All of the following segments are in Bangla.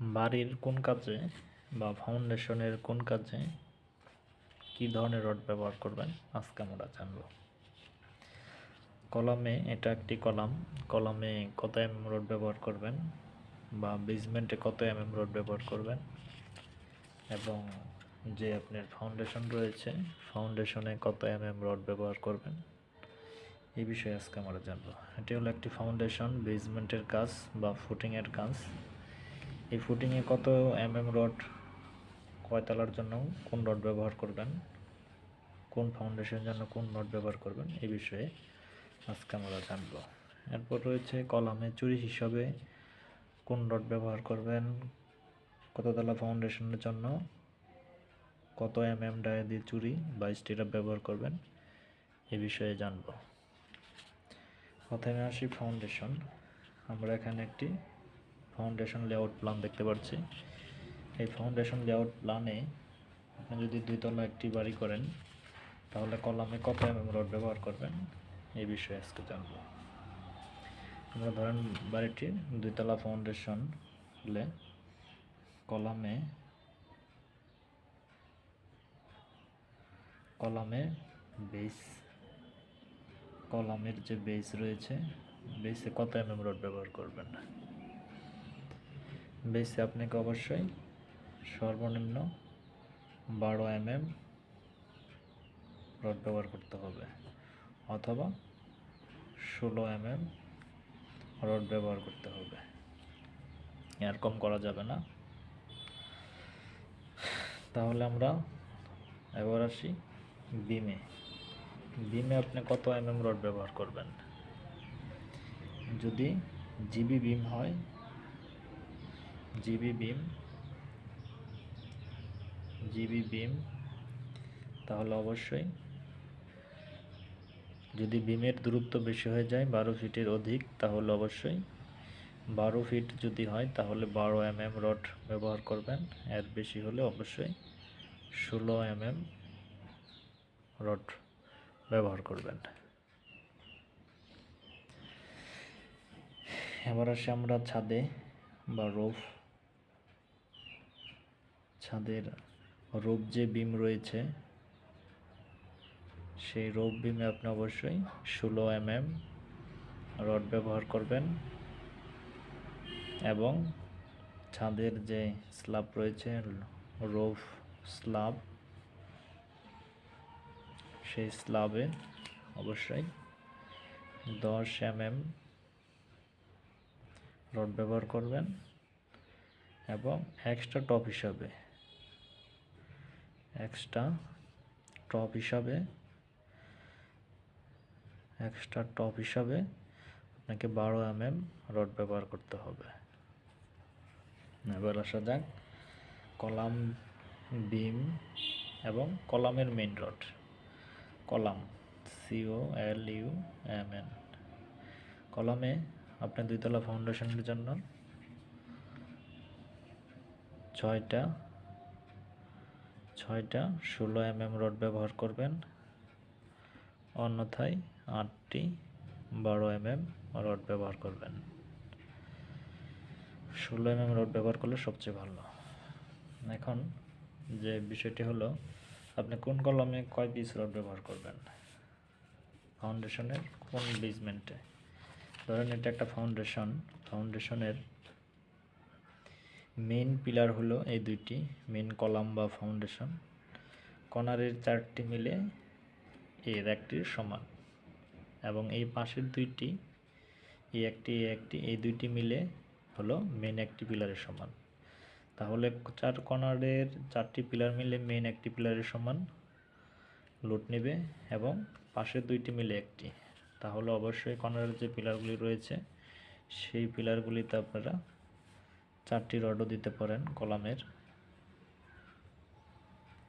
বাড়ির কোন কাজে বা ফাউন্ডেশনের কোন কাজে কি ধরনের রড ব্যবহার করবেন? আজকে আমরা জানব। কলামে এটা একটি কলাম। কলামে কত এমএম রড ব্যবহার করবেন বা বেসমেন্টে কত এমএম রড ব্যবহার করবেন এবং যে আপনার ফাউন্ডেশন রয়েছে ফাউন্ডেশনে কত এমএম রড ব্যবহার করবেন? এই বিষয়ে আজকে আমরা জানব। এটি হলো একটি ফাউন্ডেশন বেসমেন্টের কাজ বা ফুটিংয়ের কাজ। এই ফুটিংয়ে কত এমএম রড কয়তলার জন্য কোন রড ব্যবহার করবেন? কোন ফাউন্ডেশনের জন্য কোন রড ব্যবহার করবেন? এই বিষয়ে আজকে আমরা জানব। এরপর রয়েছে কলামে চুরি হিসাবে কোন রড ব্যবহার করবেন? কততলা ফাউন্ডেশনের জন্য কত এমএম ডায়া দিয়ে চুরি বা স্টিরাপ ব্যবহার করবেন? এ বিষয়ে জানব। প্রথমে আসি ফাউন্ডেশন আমরা এখানে একটি ফাউন্ডেশন লেআউট প্ল্যান দেখতে পাচ্ছি এই ফাউন্ডেশন লেআউট প্ল্যানে আপনি যদি দুইতলা একটি বাড়ি করেন, তাহলে কলামে কত এমএম রড ব্যবহার করবেন? এই বিষয়ে আজকে জানব। আমরা ধরেন বাড়িটির দুইতলা ফাউন্ডেশন হলে কলামে কলামে বেস কলামের যে বেস রয়েছে বেসে কত এমএম রড ব্যবহার করবেন? বেসে আপনাকে অবশ্যই সর্বনিম্ন বারো এমএম রড ব্যবহার করতে হবে অথবা ষোলো এমএম রড ব্যবহার করতে হবে। এর কম করা যাবে না। তাহলে আমরা এবার আসি বিমে। বিমে আপনি কত এমএম রড ব্যবহার করবেন? যদি জিবি বিম হয় জিবি বিম জিবি বিম তাহলে অবশ্যই। যদি বিমের দূরত্ব বেশি হয়ে যায়, বারো ফিটের অধিক, তাহলে অবশ্যই। বারো ফিট যদি হয়, তাহলে বারো এমএম রড ব্যবহার করবেন। এর বেশি হলে অবশ্যই ষোলো এমএম রড ব্যবহার করবেন। এবার আসি আমরা ছাদে বা রোফ ছাদের রোপ যে বিম রয়েছে, সেই রোপ বিমে আপনি অবশ্যই ষোলো এমএম রড ব্যবহার করবেন এবং ছাদের যে স্ল্যাব রয়েছে, রোফ স্ল্যাব, সেই স্ল্যাবে অবশ্যই দশ এমএম রড ব্যবহার করবেন এবং এক্সট্রা টপ হিসাবে এক্সট্রা টপ হিসাবে এক্সট্রা টপ হিসাবে আপনাকে বারো এমএম রড ব্যবহার করতে হবে। এবার আসা যাক, কলাম বিম এবং কলামের main rod column C O L U M N কলামে আপনি দুইতলা ফাউন্ডেশনের জন্য ছয়টা ছয়টা, ষোলো এমএম রড ব্যবহার করবেন। অন্যথায় আটটি, বারো এমএম রড ব্যবহার করবেন। ষোলো এমএম রড ব্যবহার করলে সবচেয়ে ভালো। এখন যে বিষয়টি হলো, আপনি কোন কলমে কয় পিস রড ব্যবহার করবেন? ফাউন্ডেশনের কোন বেসমেন্টে ধরেন এটা একটা ফাউন্ডেশন ফাউন্ডেশনের মেইন পিলার হলো এই দুইটি মেইন কলাম বা ফাউন্ডেশন কর্নারের চারটি মিলে এর একটির সমান। এবং এই পাশের দুইটি এই একটি একটি, এই দুইটি মিলে হলো মেন একটি পিলারের সমান। তাহলে চার কর্নারের চারটি পিলার মিলে মেন একটি পিলারের সমান লোড নেবে এবং পাশের দুইটি মিলে একটি। তাহলে অবশ্যই কর্নারের যে পিলারগুলি রয়েছে, সেই পিলারগুলিতে আপনারা চারটি রডও দিতে পারেন কলামের।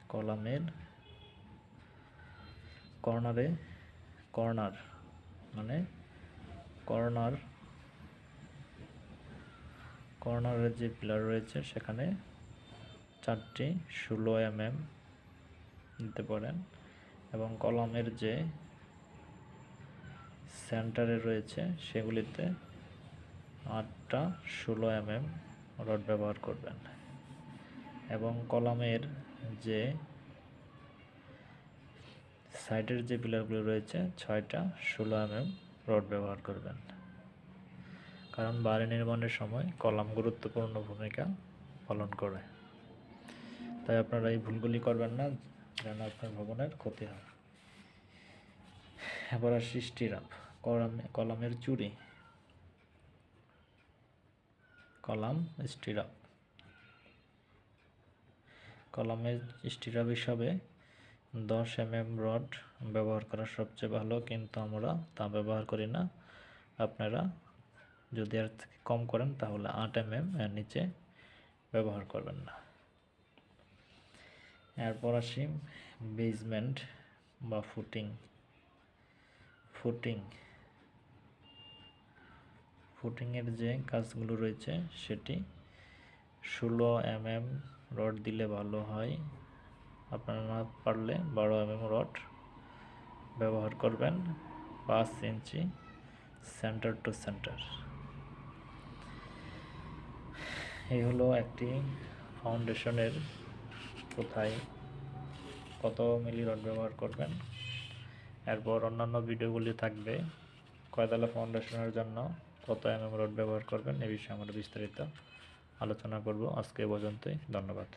কলামের কর্নারে কর্নার মানে কর্নার কর্নারের যে পিলার রয়েছে সেখানে চারটি ষোলো এম এম দিতে পারেন এবং কলামের যে সেন্টারে রয়েছে সেগুলিতে আটটা ষোলো এম এম রড ব্যবহার করবেন। এবং কলামের যে সাইডের যে পিলারগুলো রয়েছে, ছয়টা ষোলো এমএম রড ব্যবহার করবেন। কারণ বাড়ি নির্মাণের সময় কলাম গুরুত্বপূর্ণ ভূমিকা পালন করে। তাই আপনারা এই ভুলগুলি করবেন না, যেন আপনার ভবনের ক্ষতি হয়। এবার আসি স্টিরাপ কলামে কলামের চুরি। কলাম স্টিরাপ কলামের স্টিরাপ হিসাবে দশ এম এম রড ব্যবহার করা সবচেয়ে ভালো, কিন্তু আমরা তা ব্যবহার করি না। আপনারা যদি এর থেকে কম করেন, তাহলে আট এম এম এর নিচে ব্যবহার করবেন না। এরপর আসি বেসমেন্ট বা ফুটিং ফুটিং ফুটিংয়ের যে কাজগুলো রয়েছে, সেটি ষোলো এম এম রড দিলে ভালো হয়। আপনারা না পারলে বারো এম এম রড ব্যবহার করবেন পাঁচ ইঞ্চি সেন্টার টু সেন্টার। এই হলো একটি ফাউন্ডেশনের কোথায় কত মিলি রড ব্যবহার করবেন। এরপর অন্যান্য ভিডিওগুলি থাকবে কয়তলা ফাউন্ডেশনের জন্য। কত এমএম রোড ব্যবহার করবেন এ বিষয়ে আমরা বিস্তারিত আলোচনা করব। আজকে পর্যন্তই ধন্যবাদ।